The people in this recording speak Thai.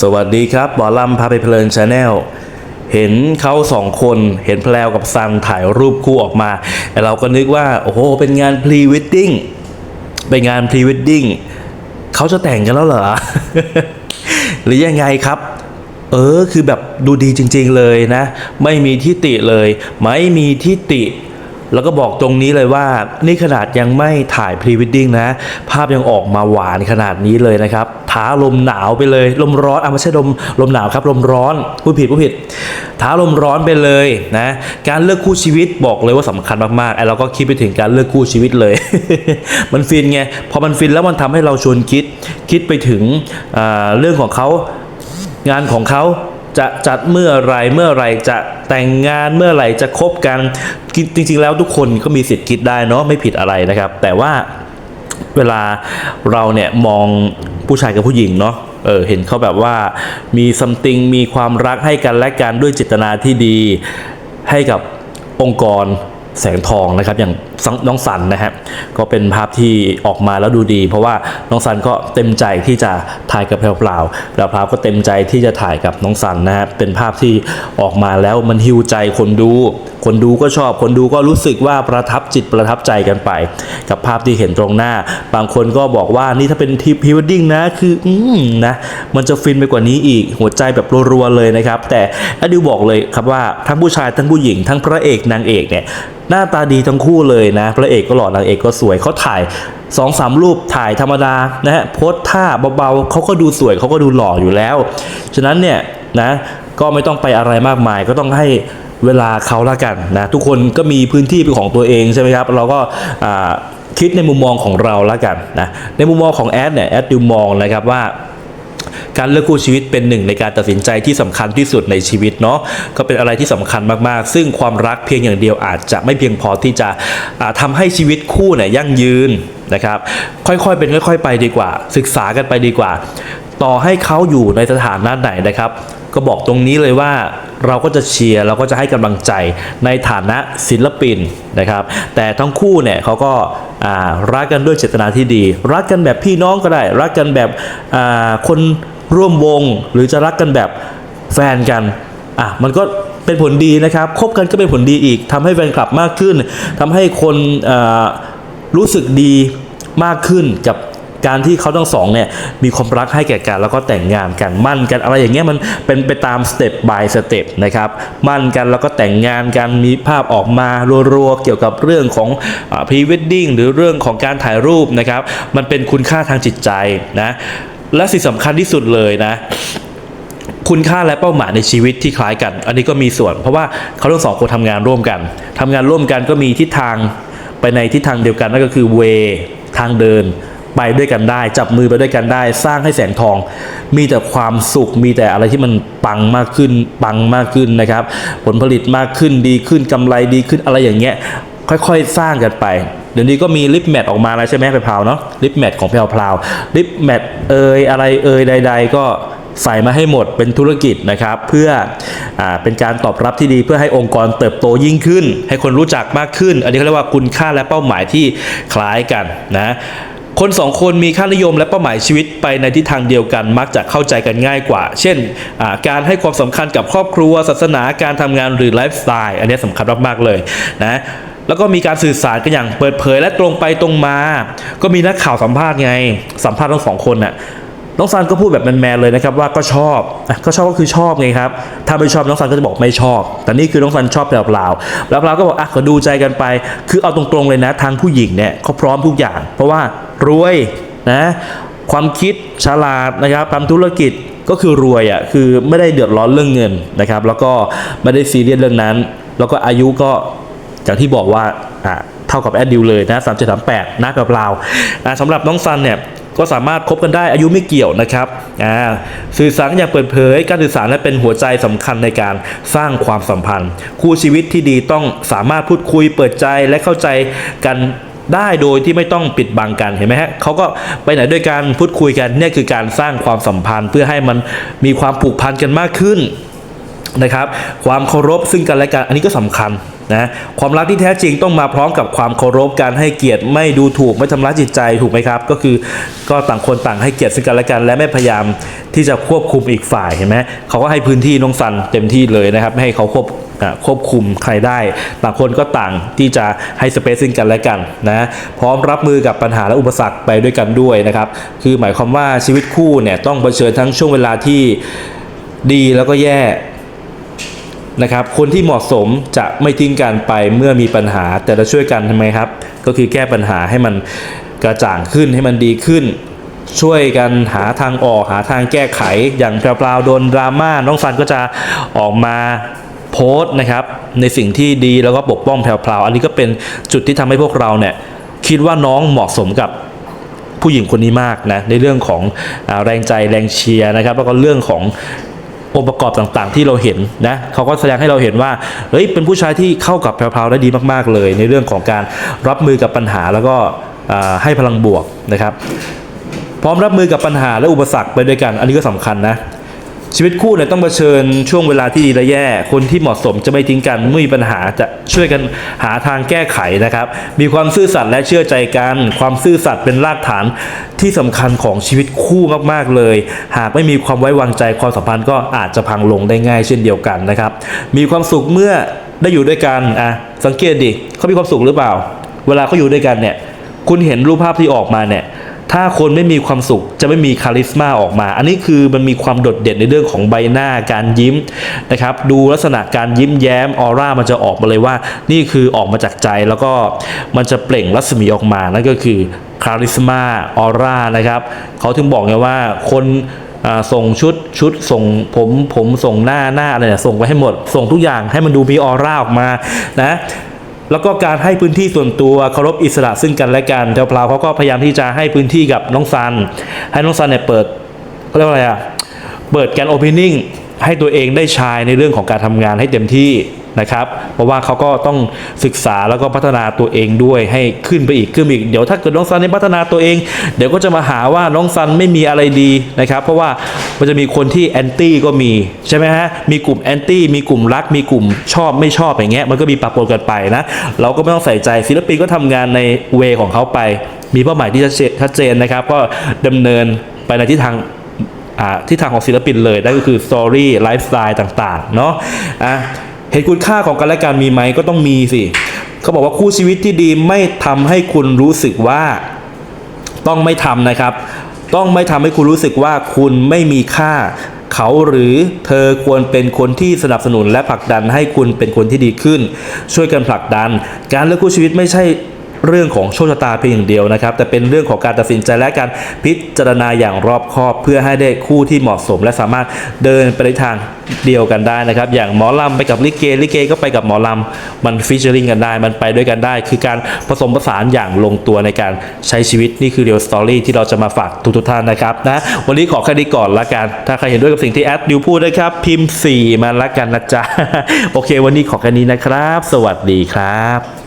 สวัสดีครับหมอลำพาไปเพลินชาแนลเห็นเขาสองคนเห็นแพลวกับซันถ่ายรูปคู่ออกมาแต่เราก็นึกว่า โอ้โห เป็นงานพรีว e ดดิ้งเป็นงานพรีว e ดดิ้งเขาจะแต่งกันแล้วเหรอ หรือยังไงครับ เออ คือแบบดูดีจริง ๆเลยนะ ไม่มีที่ติเลย ไม่มีที่ติ แล้วก็บอกตรงนี้เลยว่านี่ขนาดยังไม่ถ่ายพรีว e ดดิ้งนะ ภาพยังออกมาหวานขนาดนี้เลยนะครับท้าลมหนาวไปเลย ลมร้อนอะไม่ใช่ลมลมหนาวครับ ลมร้อนผู้ผิดผู้ผิด ท้าลมร้อนไปเลยนะ การเลือกคู่ชีวิตบอกเลยว่าสำคัญมากๆไอ้เราก็คิดไปถึงการเลือกคู่ชีวิตเลย มันฟินไงพอมันฟินแล้วมันทำให้เราชวนคิด คิดไปถึงเรื่องของเขางานของเขา จะจัดเมื่อไรเมื่อไรจะแต่งงานเมื่อไหรจะคบกันจริง ๆ แล้วทุกคนก็มีสิทธิ์คิดได้เนาะไม่ผิดอะไรนะครับ แต่ว่าเวลาเราเนี่ยมองผู้ชายกับผู้หญิงเนาะเออเห็นเขาแบบว่ามีซัมติงมีความรักให้กันและกันด้วยเจตนาที่ดีให้กับองค์กร แสงทองนะครับอย่างน้องสันนะฮะก็เป็นภาพที่ออกมาแล้วดูดี เพราะว่าน้องสันก็เต็มใจที่จะถ่ายกับแพรวพราวแพรวพราวก็เต็มใจที่จะถ่ายกับน้องสันนะฮะเป็นภาพที่ออกมาแล้วมันฮิวใจคนดู คนดูก็ชอบ คนดูก็รู้สึกว่าประทับจิตประทับใจกันไป กับภาพที่เห็นตรงหน้า บางคนก็บอกว่านี่ถ้าเป็นทีพรีวดดิ้งนะคืออืมนะมันจะฟินไปกว่านี้อีกหัวใจแบบรัวๆเลยนะครับ แต่อดิวบอกเลยครับว่าทั้งผู้ชายทั้งผู้หญิง ทั้งพระเอกนางเอกเนี่ยหน้าตาดีทั้งคู่เลยนะ พระเอกก็หล่อนางเอกก็สวยเขาถ่ายสองสามรูปถ่ายธรรมดานะฮะโพสท่าเบาๆเขาก็ดูสวยเขาก็ดูหล่ออยู่แล้ว ฉะนั้นเนี่ยนะก็ไม่ต้องไปอะไรมากมายก็ต้องให้ เวลาเขาละกันนะทุกคนก็มีพื้นที่เป็นของตัวเองใช่ไหมครับเราก็คิดในมุมมองของเราละกันนะในมุมมองของแอดเนี่ยแอดดูมองนะครับว่าการเลือกคู่ชีวิตเป็นหนึ่งในการตัดสินใจที่สำคัญที่สุดในชีวิตเนาะก็เป็นอะไรที่สำคัญมากๆ ซึ่งความรักเพียงอย่างเดียวอาจจะไม่เพียงพอที่จะทำาให้ชีวิตคู่เนี่ยยั่งยืนนะครับ ค่อยๆเป็นค่อย ๆ ไปดีกว่า ศึกษากันไปดีกว่า ต่อให้เขาอยู่ในสถานะไหนนะครับ ก็บอกตรงนี้เลยว่า เราก็จะเชียร์เราก็จะให้กำลังใจในฐานะศิลปินนะครับ แต่ทั้งคู่เนี่ยเขาก็รักกันด้วยเจตนาที่ดี รักกันแบบพี่น้องก็ได้ รักกันแบบคนร่วมวง หรือจะรักกันแบบแฟนกันอะมันก็เป็นผลดีนะครับคบกันก็เป็นผลดีอีกทำให้แฟนคลับมากขึ้นทำให้คนรู้สึกดีมากขึ้นกับ การที่เขาทั้งสองเนี่ยมีความรักให้แก่กันแล้วก็แต่งงานกันมั่นกันอะไรอย่างเงี้ยมันเป็นไปตามสเต็ป by สเต็ปนะครับมั่นกันแล้วก็แต่งงานกันมีภาพออกมารัวๆเกี่ยวกับเรื่องของพรีเวดดิ้งหรือเรื่องของการถ่ายรูปนะครับมันเป็นคุณค่าทางจิตใจนะและสิ่งสำคัญที่สุดเลยนะคุณค่าและเป้าหมายในชีวิตที่คล้ายกัน อันนี้ก็มีส่วน เพราะว่าเขาทั้งสองคนทำงานร่วมกันทำงานร่วมกันก็มีทิศทางไปในทิศทางเดียวกันนั่นก็คือเวทางเดิน ไปด้วยกันได้ จับมือไปด้วยกันได้ สร้างให้แสงทอง มีแต่ความสุขมีแต่อะไรที่มันปังมากขึ้น ปังมากขึ้นนะครับ ผลผลิตมากขึ้นดีขึ้นกำไรดีขึ้นอะไรอย่างเงี้ยค่อยๆ สร้างกันไป เดี๋ยวนี้ก็มีลิปแมทออกมาแล้วใช่ไหมแพรวเนาะลิปแมทของแพรวลิปแมทเอยอะไรเอยใด ๆ ก็ใส่มาให้หมดเป็นธุรกิจนะครับ เพื่ออเป็นการตอบรับที่ดีเพื่อให้องค์กรเติบโตยิ่งขึ้น ให้คนรู้จักมากขึ้น อันนี้เขาเรียกว่าคุณค่าและเป้าหมายที่คล้ายกันนะ คนสองคนมีค่านิยมและเป้าหมายชีวิตไปในทิศทางเดียวกันมักจะเข้าใจกันง่ายกว่า เช่น การให้ความสำคัญกับครอบครัว ศาสนาการทำงานหรือไลฟ์สไตล์อันนี้สำคัญมากๆเลยนะแล้วก็มีการสื่อสารกันอย่างเปิดเผยและตรงไปตรงมา ก็มีนักข่าวสัมภาษณ์ไง สัมภาษณ์ทั้งสองคนน่ะ น้องซันก็พูดแบบแมนๆเลยนะครับว่าก็ชอบก็ชอบก็คือชอบไงครับถ้าไม่ชอบน้องซันก็จะบอกไม่ชอบ แต่นี่คือน้องซันชอบเปล่าๆแล้วเราก็บอกอะก็ดูใจกันไป คือเอาตรงๆเลยนะทางผู้หญิงเนี่ยเขาพร้อมทุกอย่าง เพราะว่ารวยนะความคิดฉลาดนะครับทำธุรกิจก็คือรวยอะคือไม่ได้เดือดร้อนเรื่องเงินนะครับ แล้วก็ไม่ได้ซีเรียสเรื่องนั้น แล้วก็อายุก็อย่างที่บอกว่าอะเท่ากับแอดดิวเลยนะสามเจ็ดสามแปดนะกับเราสำหรับน้องซันเนี่ย ก็สามารถคบกันได้อายุไม่เกี่ยวนะครับอ่าสื่อสารอย่างเปิดเผย การสื่อสารนั้นเป็นหัวใจสำคัญในการสร้างความสัมพันธ์ คู่ชีวิตที่ดีต้องสามารถพูดคุยเปิดใจและเข้าใจกันได้โดยที่ไม่ต้องปิดบังกันเห็นไหมฮะเขาก็ไปไหนด้วยการพูดคุยกันเนี่ยคือการสร้างความสัมพันธ์ เพื่อให้มันมีความผูกพันกันมากขึ้นนะครับ ความเคารพซึ่งกันและกันอันนี้ก็สำคัญ นะความรักที่แท้จริงต้องมาพร้อมกับความเคารพการให้เกียรติไม่ดูถูกไม่ทำร้ายจิตใจถูกไหมครับ ก็คือก็ต่างคนต่างให้เกียรติซึ่งกันและกันและไม่พยายามที่จะควบคุมอีกฝ่ายเห็นไหมเขาก็ให้พื้นที่น้องซันเต็มที่เลยนะครับไม่ให้เขาควบควบคุมใครได้ ต่างคนก็ต่างที่จะให้สเปซซึ่งกันและกันนะพร้อมรับมือกับปัญหาและอุปสรรคไปด้วยกันด้วยนะครับ คือหมายความว่าชีวิตคู่เนี่ยต้องเผชิญทั้งช่วงเวลาที่ดีแล้วก็แย่ นะครับคนที่เหมาะสมจะไม่ทิ้งกันไปเมื่อมีปัญหา แต่จะช่วยกันทำไมครับ ก็คือแก้ปัญหาให้มันกระจ่างขึ้นให้มันดีขึ้น ช่วยกันหาทางออกหาทางแก้ไขอย่างแพรวๆโดนดราม่าน้องซันก็จะออกมาโพสต์นะครับ ในสิ่งที่ดีแล้วก็ปกป้องแพรวๆอันนี้ก็เป็นจุดที่ทำให้พวกเราเนี่ยคิดว่าน้องเหมาะสมกับผู้หญิงคนนี้มากนะในเรื่องของอแรงใจแรงเชียร์นะครับ แล้วก็เรื่องของ องค์ประกอบต่างๆ ที่เราเห็นนะเขาก็แสดงให้เราเห็นว่าเฮ้ยเป็นผู้ชายที่เข้ากับแพรวๆได้ดีมากๆเลย ในเรื่องของการรับมือกับปัญหาแล้วก็ให้พลังบวกนะครับ พร้อมรับมือกับปัญหาและอุปสรรคไปด้วยกัน อันนี้ก็สำคัญนะ ชีวิตคู่เนี่ยต้องเผชิญช่วงเวลาที่ดีและแย่ คนที่เหมาะสมจะไม่ทิ้งกันเมื่อมีปัญหาจะช่วยกันหาทางแก้ไขนะครับ มีความซื่อสัตย์และเชื่อใจกัน ความซื่อสัตย์เป็นรากฐานที่สำคัญของชีวิตคู่มากๆเลย หากไม่มีความไว้วางใจความสัมพันธ์ก็อาจจะพังลงได้ง่ายเช่นเดียวกันนะครับ มีความสุขเมื่อได้อยู่ด้วยกันอะสังเกตดิเขามีความสุขหรือเปล่า เวลาเขาอยู่ด้วยกันเนี่ย คุณเห็นรูปภาพที่ออกมาเนี่ย ถ้าคนไม่มีความสุขจะไม่มีคาลิสมาออกมา อันนี้คือมันมีความโดดเด่นในเรื่องของใบหน้าการยิ้มนะครับ ดูลักษณะการยิ้มแย้มออร่ามันจะออกมาเลยว่า นี่คือออกมาจากใจแล้วก็มันจะเปล่งรัศมีออกมา นั่นก็คือคาลิสมาออร่านะครับเขาถึงบอกไงว่าคนส่งชุดชุดส่งผมผมส่งหน้าหน้าอะไรเนี่ยส่งไปให้หมด ส่งทุกอย่างให้มันดูมีออร่าออกมานะ แล้วก็การให้พื้นที่ส่วนตัวเคารพอิสระซึ่งกันและกันแถวพลาวเขาก็พยายามที่จะให้พื้นที่กับน้องซัน ให้น้องซันเนี่ยเปิดเขาเรียกว่าอะไรอะเปิดการโอเพนนิ่งให้ตัวเองได้ใชายในเรื่องของการทำงานให้เต็มที่นะครับ เพราะว่าเขาก็ต้องศึกษาแล้วก็พัฒนาตัวเองด้วยให้ขึ้นไปอีกขึ้นไปอีก เดี๋ยวถ้าเกิดน้องซันเนี่ยพัฒนาตัวเอง เดี๋ยวก็จะมาหาว่าน้องซันไม่มีอะไรดีนะครับ เพราะว่า มันจะมีคนที่แอนตี้ก็มีใช่ไหมฮะมีกลุ่มแอนตี้มีกลุ่มรัก มีกลุ่มชอบไม่ชอบอย่างเงี้ยมันก็มีปะปนกันไปนะเราก็ไม่ต้องใส่ใจศิลปินก็ทำงานในเวของเขาไป มีเป้าหมายที่ชัดเจนชัดเจนนะครับ ก็ดำเนินไปในทิศทางที่ทางของศิลปินเลยนั่นก็คือสตอรี่ไลฟ์สไตล์ต่างๆเนาะอะเห็นคุณค่าของกันและกันมีไหมก็ต้องมีสิเขาบอกว่าคู่ชีวิตที่ดีไม่ทำให้คุณรู้สึกว่าต้องไม่ทำนะครับ ต้องไม่ทำให้คุณรู้สึกว่าคุณไม่มีค่า เขาหรือเธอควรเป็นคนที่สนับสนุนและผลักดันให้คุณเป็นคนที่ดีขึ้น ช่วยกันผลักดัน การเลือกคู่ชีวิตไม่ใช่ เรื่องของโชคชะตาเพียงอย่างเดียวนะครับ แต่เป็นเรื่องของการตัดสินใจและการพิจารณาอย่างรอบคอบ เพื่อให้ได้คู่ที่เหมาะสม และสามารถเดินไปในทางเดียวกันได้นะครับ อย่างหมอลำไปกับลิเกลิเกก็ไปกับหมอลำมันฟิชเชอริงกันได้มันไปด้วยกันได้ คือการผสมผสานอย่างลงตัวในการใช้ชีวิตนี่คือเรียลสตอรี่ที่เราจะมาฝากทุกๆท่านนะครับนะวันนี้ขอแค่นี้ก่อนละกัน ถ้าใครเห็นด้วยกับสิ่งที่แอดดิวพูดนะครับ พิมพ์ 4 มาละกันนะจ๊ะโอเค วันนี้ขอแค่นี้นะครับ สวัสดีครับ